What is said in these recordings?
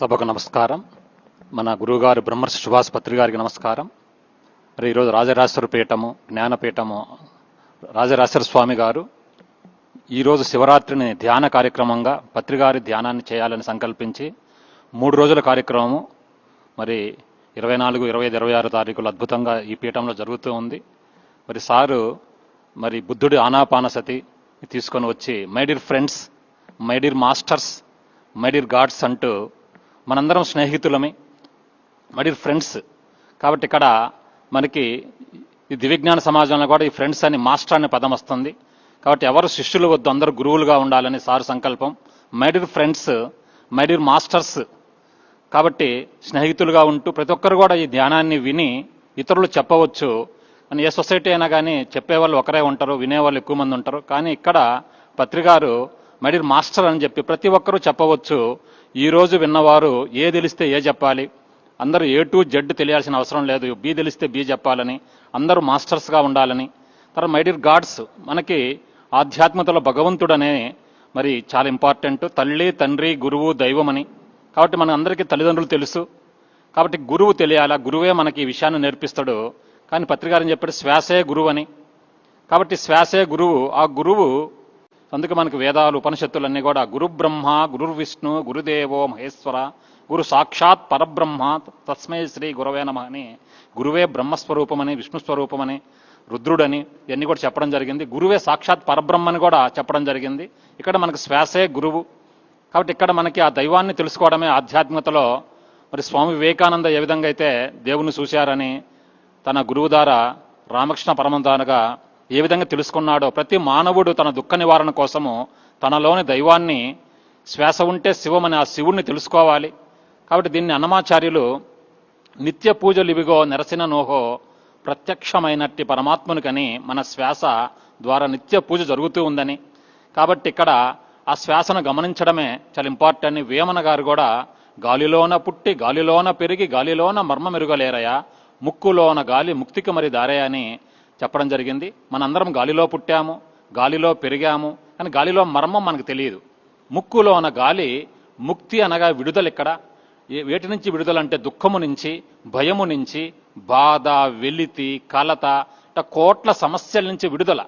సభకు నమస్కారం. మన గురువుగారు బ్రహ్మర్షి సుభాష్ పత్రి గారికి నమస్కారం. మరి ఈరోజు రాజరాజేశ్వర పీఠము జ్ఞానపీఠము రాజరాజేశ్వర స్వామి గారు ఈరోజు శివరాత్రిని ధ్యాన కార్యక్రమంగా పత్రిగారి ధ్యానాన్ని చేయాలని సంకల్పించి మూడు రోజుల కార్యక్రమము మరి ఇరవై నాలుగు ఇరవై ఐదు ఇరవై ఆరు తారీఖులు అద్భుతంగా ఈ పీఠంలో జరుగుతూ ఉంది. మరి సారు మరి బుద్ధుడి ఆనాపానసతి తీసుకొని వచ్చి my dear friends my dear masters my dear gods అంటూ మనందరం స్నేహితులమే. మరి ఫ్రెండ్స్ కాబట్టి ఇక్కడ మనకి ఈ దివిజ్ఞాన సమాజంలో కూడా ఈ ఫ్రెండ్స్ అని మాస్టర్ అనే పదం వస్తుంది. కాబట్టి ఎవరు శిష్యులు వద్దు అందరూ గురువులుగా ఉండాలని సార్ సంకల్పం. మైడిర్ ఫ్రెండ్స్ మైడిర్ మాస్టర్స్ కాబట్టి స్నేహితులుగా ఉంటూ ప్రతి ఒక్కరు కూడా ఈ ధ్యానాన్ని విని ఇతరులు చెప్పవచ్చు. అని ఏ సొసైటీ అయినా కానీ చెప్పేవాళ్ళు ఒకరే ఉంటారు వినేవాళ్ళు ఎక్కువ మంది ఉంటారు. కానీ ఇక్కడ పత్రికారు మైడిర్ మాస్టర్ అని చెప్పి ప్రతి ఒక్కరూ చెప్పవచ్చు. ఈ రోజు విన్నవారు ఏ తెలిస్తే ఏ చెప్పాలి? అందరూ ఏ టు జెడ్ తెలియాల్సిన అవసరం లేదు. బి తెలిస్తే బి చెప్పాలని అందరూ మాస్టర్స్గా ఉండాలని. తర్వాత మై డియర్ గాడ్స్ మనకి ఆధ్యాత్మికతలో భగవంతుడనే మరి చాలా ఇంపార్టెంట్. తల్లి తండ్రి గురువు దైవమని. కాబట్టి మన అందరికీ తల్లిదండ్రులు తెలుసు. కాబట్టి గురువు తెలియాలా? గురువే మనకి ఈ విషయాన్ని నేర్పిస్తాడు. కానీ పత్రికారం చెప్పాడు శ్వాసే గురువు అని కాబట్టి శ్వాసే గురువు. ఆ గురువు అందుకే మనకు వేదాలు ఉపనిషత్తులన్నీ కూడా గురుబ్రహ్మ గురుర్విష్ణు గురు విష్ణు గురుదేవో మహేశ్వర గురు సాక్షాత్ పరబ్రహ్మ తస్మై శ్రీ గురవే నమ అని గురువే బ్రహ్మస్వరూపమని విష్ణు స్వరూపమని రుద్రుడని ఇవన్నీ కూడా చెప్పడం జరిగింది. గురువే సాక్షాత్ పరబ్రహ్మని కూడా చెప్పడం జరిగింది. ఇక్కడ మనకు శ్వాసే గురువు. కాబట్టి ఇక్కడ మనకి ఆ దైవాన్ని తెలుసుకోవడమే ఆధ్యాత్మికతలో. మరి స్వామి వివేకానంద ఏ విధంగా అయితే దేవుని చూశారని తన గురువు ద్వారా రామకృష్ణ పరమంతానగా ఏ విధంగా తెలుసుకున్నాడో ప్రతి మానవుడు తన దుఃఖ నివారణ కోసము తనలోని దైవాన్ని శ్వాస ఉంటే శివమని ఆ శివుణ్ణి తెలుసుకోవాలి. కాబట్టి దీన్ని అన్నమాచార్యులు నిత్య పూజలు ఇవిగో నెరసిన నోహో ప్రత్యక్షమైనట్టి పరమాత్మునికని మన శ్వాస ద్వారా నిత్య పూజ జరుగుతూ ఉందని. కాబట్టి ఇక్కడ ఆ శ్వాసను గమనించడమే చాలా ఇంపార్టెంట్ అని వేమన గారు కూడా గాలిలోన పుట్టి గాలిలోన పెరిగి గాలిలోన మర్మ మెరుగలేరయా ముక్కులోన గాలి ముక్తికి మరి దారయా అని చెప్పడం జరిగింది. మనందరం గాలిలో పుట్టాము గాలిలో పెరిగాము కానీ గాలిలో మర్మం మనకు తెలియదు. ముక్కులో ఉన్న గాలి ముక్తి అనగా విడుదల ఇక్కడ. వేటి నుంచి విడుదల అంటే దుఃఖము నుంచి భయము నుంచి బాధ వెలితి కలత ఇట కోట్ల సమస్యల నుంచి విడుదల.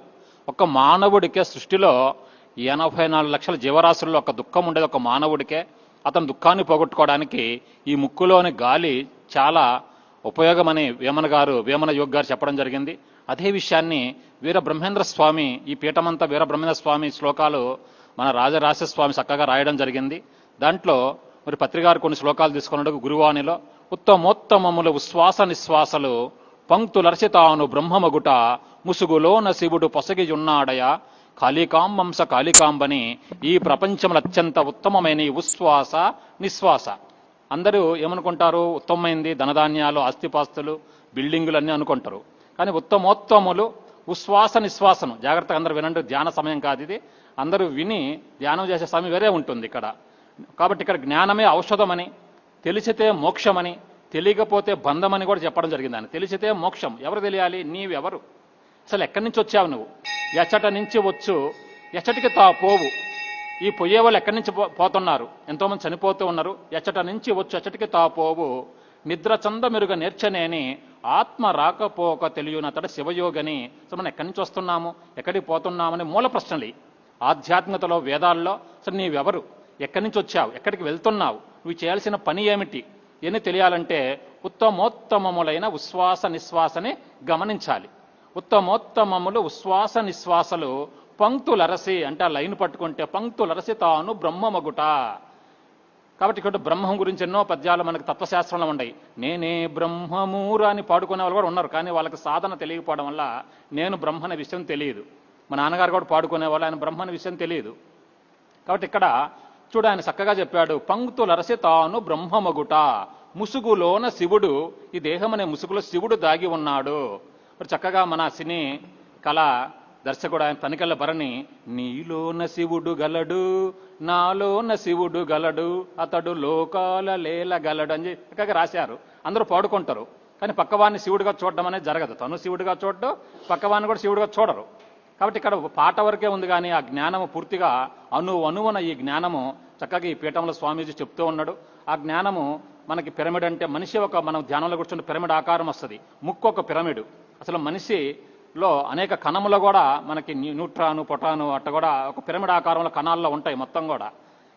ఒక మానవుడికే సృష్టిలో ఎనభై నాలుగు లక్షల జీవరాశుల్లో ఒక దుఃఖం ఉండేది ఒక మానవుడికే. అతను దుఃఖాన్ని పోగొట్టుకోవడానికి ఈ ముక్కులోని గాలి చాలా ఉపయోగమని వేమన గారు వేమన యోగ్ గారు చెప్పడం జరిగింది. అదే విషయాన్ని వీర బ్రహ్మేంద్ర స్వామి ఈ పీఠమంతా వీర బ్రహ్మేంద్ర స్వామి శ్లోకాలు మన రాజరాజస్వామి చక్కగా రాయడం జరిగింది. దాంట్లో మరి పత్రికారు కొన్ని శ్లోకాలు తీసుకున్నట్టు గురువాణిలో. ఉత్తమోత్తమములు ఉశ్వాస నిశ్వాసలు పంక్తులర్చితాను బ్రహ్మమగుట ముసుగులోన శివుడు పొసగియున్నాడయ. కాళికాంబంస కాళికాంబని ఈ ప్రపంచంలో అత్యంత ఉత్తమమైన ఉశ్వాస నిశ్వాస. అందరూ ఏమనుకుంటారు? ఉత్తమమైంది ధనధాన్యాలు ఆస్తిపాస్తులు బిల్డింగులు అన్నీ అనుకుంటారు. కానీ ఉత్తమోత్తములు ఉశ్వాస నిశ్వాసను జాగ్రత్తగా అందరూ వినండి ధ్యాన సమయం కాదు ఇది. అందరూ విని ధ్యానం చేసే సమయం వేరే ఉంటుంది ఇక్కడ. కాబట్టి ఇక్కడ జ్ఞానమే ఔషధమని తెలిసితే మోక్షమని తెలియకపోతే బంధమని కూడా చెప్పడం జరిగింది ఆయన. తెలిసితే మోక్షం. ఎవరు తెలియాలి? నీవెవరు? అసలు ఎక్కడి నుంచి వచ్చావు నువ్వు? ఎచ్చట నుంచి వచ్చు ఎచ్చటికి తా పోవు. ఈ పొయ్యే వాళ్ళు ఎక్కడి నుంచి పో- పోతున్నారు? ఎంతోమంది చనిపోతూ ఉన్నారు. ఎచ్చట నుంచి వచ్చు ఎచ్చటికి తా పోవు. నిద్ర చంద మెరుగ నేర్చనేని ఆత్మ రాకపోక తెలియనతడ శివయోగని. సో మనం ఎక్కడి నుంచి వస్తున్నాము? ఎక్కడికి పోతున్నామని మూల ప్రశ్నలు. ఆధ్యాత్మికతలో వేదాల్లో అసలు నీవెవరు? ఎక్కడి నుంచి వచ్చావు? ఎక్కడికి వెళ్తున్నావు? నువ్వు చేయాల్సిన పని ఏమిటి? ఎన్ని తెలియాలంటే ఉత్తమోత్తమములైన ఉశ్వాస నిశ్వాసని గమనించాలి. ఉత్తమోత్తమములు ఉశ్వాస నిశ్వాసలు పంక్తులరసి అంటే ఆ లైన్ పట్టుకుంటే పంక్తులరసి తాను బ్రహ్మమగుట. కాబట్టి ఇక్కడ బ్రహ్మం గురించి ఎన్నో పద్యాలు మనకు తత్వశాస్త్రంలో ఉన్నాయి. నేనే బ్రహ్మమూరు అని పాడుకునే వాళ్ళు కూడా ఉన్నారు. కానీ వాళ్ళకి సాధన తెలియకపోవడం వల్ల నేను బ్రహ్మ అనే విషయం తెలియదు. మా నాన్నగారు కూడా పాడుకునే వాళ్ళు ఆయన బ్రహ్మ అనే విషయం తెలియదు. కాబట్టి ఇక్కడ చూడు ఆయన చక్కగా చెప్పాడు పంక్తులరసి తాను బ్రహ్మమగుట ముసుగులోన శివుడు ఈ దేహం అనే ముసుగులో శివుడు దాగి ఉన్నాడు. చక్కగా మన సినీ కళ దర్శకుడు ఆయన తనికెళ్ళ భరణి నీలోన శివుడు గలడు నాలోన శివుడు గలడు అతడు లోకాల లేల గలడు అని చెప్పి చక్కగా రాశారు. అందరూ పాడుకుంటారు. కానీ పక్కవాడిని శివుడిగా చూడడం అనేది జరగదు. తను శివుడిగా చూడడం పక్కవాడిని కూడా శివుడిగా చూడరు. కాబట్టి ఇక్కడ పాట వరకే ఉంది కానీ ఆ జ్ఞానము పూర్తిగా అణు అణువున ఈ జ్ఞానము చక్కగా ఈ పీఠంలో స్వామీజీ చెప్తూ ఉన్నాడు. ఆ జ్ఞానము మనకి పిరమిడ్ అంటే మనిషి ఒక మనం ధ్యానంలో కూర్చున్న పిరమిడ్ ఆకారం వస్తుంది. ముక్కు ఒక పిరమిడ్. అసలు లో అనేక కణములు కూడా మనకి న్యూట్రాను పొటాను అట్ట కూడా ఒక పిరమిడ్ ఆకారంలో కణాల్లో ఉంటాయి మొత్తం కూడా.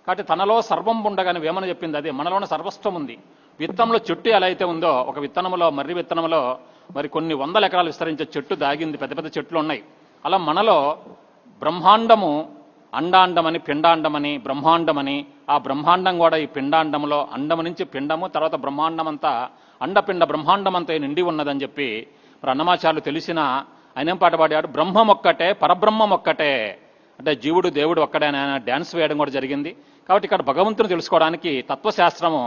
కాబట్టి తనలో సర్వం ఉండగానే వేమన చెప్పింది అదే. మనలోనే సర్వస్వం ఉంది. విత్తంలో చెట్టు ఎలా అయితే ఉందో ఒక విత్తనములో మర్రి విత్తనంలో మరి కొన్ని వందల ఎకరాలు విస్తరించే చెట్టు దాగింది. పెద్ద పెద్ద చెట్లు ఉన్నాయి. అలా మనలో బ్రహ్మాండము అండాండమని పిండాండమని బ్రహ్మాండమని ఆ బ్రహ్మాండం కూడా ఈ పిండాండంలో అండము నుంచి పిండము తర్వాత బ్రహ్మాండం అంతా అండపిండ బ్రహ్మాండం అంతా నిండి ఉన్నదని చెప్పి మరి అన్నమాచార్యులు తెలిసిన ఆయన ఏం పాట పాడాడు? బ్రహ్మం ఒక్కటే పరబ్రహ్మం ఒక్కటే అంటే జీవుడు దేవుడు ఒక్కడే ఆయన డ్యాన్స్ వేయడం కూడా జరిగింది. కాబట్టి ఇక్కడ భగవంతుని తెలుసుకోవడానికి తత్వశాస్త్రము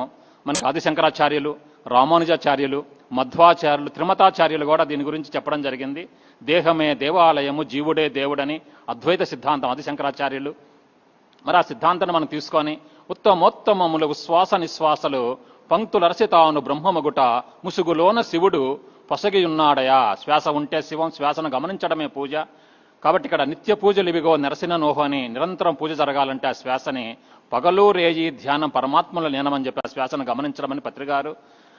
మనకి ఆదిశంకరాచార్యులు రామానుజాచార్యులు మధ్వాచార్యులు త్రిమతాచార్యులు కూడా దీని గురించి చెప్పడం జరిగింది. దేహమే దేవాలయము జీవుడే దేవుడని అద్వైత సిద్ధాంతం ఆదిశంకరాచార్యులు. మరి ఆ సిద్ధాంతాన్ని మనం తీసుకొని ఉత్తమోత్తమములు శ్వాస నిశ్వాసలు పంక్తులరసితాను బ్రహ్మమగుట ముసుగులోన శివుడు పొసగియున్నాడయా? శ్వాస ఉంటే శివం శ్వాసను గమనించడమే పూజ. కాబట్టి ఇక్కడ నిత్య పూజలు ఇవిగో నిరసిన నోహు అని నిరంతరం పూజ జరగాలంటే ఆ శ్వాసని పగలు రేయి ధ్యానం పరమాత్మలో నేనమని చెప్పి ఆ శ్వాసను గమనించడమని పత్రికారు.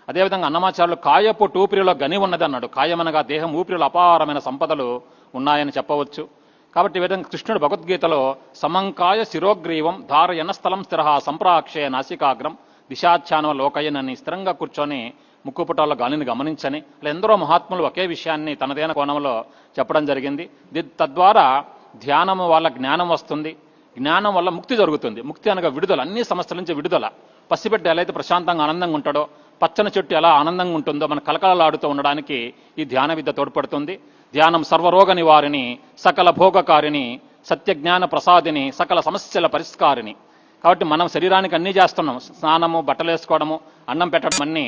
అదేవిధంగా అన్నమాచారులు కాయపు టూపిరిలో గని ఉన్నది అన్నాడు. కాయమనగా దేహం ఊపిరిలో అపారమైన సంపదలు ఉన్నాయని చెప్పవచ్చు. కాబట్టి ఈ విధంగా కృష్ణుడు భగవద్గీతలో సమంకాయ శిరోగ్రీవం ధారయన స్థలం స్థిర సంప్రాక్షయ నాసికాగ్రం దిశాఛానవ లోకయ్యనని స్థిరంగా కూర్చొని ముక్కుపుటాల గాలిని గమనించని అలా ఎందరో మహాత్ములు ఒకే విషయాన్ని తనదైన కోణంలో చెప్పడం జరిగింది. తద్వారా ధ్యానము వల్ల జ్ఞానం వస్తుంది. జ్ఞానం వల్ల ముక్తి జరుగుతుంది. ముక్తి అనగా విడుదల అన్ని సమస్యల నుంచి విడుదల. పసిబిడ్డ ఎలా అయితే ప్రశాంతంగా ఆనందంగా ఉంటాడో పచ్చని చెట్టు ఎలా ఆనందంగా ఉంటుందో మన కలకలలాడుతూ ఉండడానికి ఈ ధ్యాన విద్య తోడ్పడుతుంది. ధ్యానం సర్వరోగ నివారిని సకల భోగకారిని సత్యజ్ఞాన ప్రసాదిని సకల సమస్యల పరిష్కారిని కాబట్టి మనం శరీరానికి అన్నీ చేస్తున్నాం స్నానము బట్టలు వేసుకోవడము అన్నం పెట్టడం అన్నీ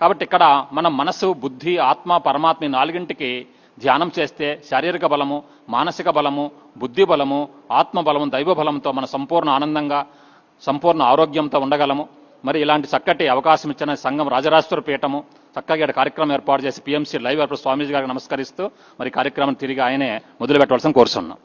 కాబట్టి ఇక్కడ మన మనసు బుద్ధి ఆత్మ పరమాత్మ నాలుగింటికి ధ్యానం చేస్తే శారీరక బలము మానసిక బలము బుద్ధి బలము ఆత్మ బలము దైవ బలంతో మన సంపూర్ణ ఆనందంగా సంపూర్ణ ఆరోగ్యంతో ఉండగలము. మరి ఇలాంటి చక్కటి అవకాశం ఇచ్చిన సంఘం రాజరాజేశ్వర పీఠము చక్కగా ఇక్కడ కార్యక్రమం ఏర్పాటు చేసి పిఎంసీ లైవ్ ఏర్పాటు స్వామీజీ గారికి నమస్కరిస్తూ మరి కార్యక్రమం తిరిగి ఆయనే మొదలుపెట్టవలసిన కోరుతున్నాం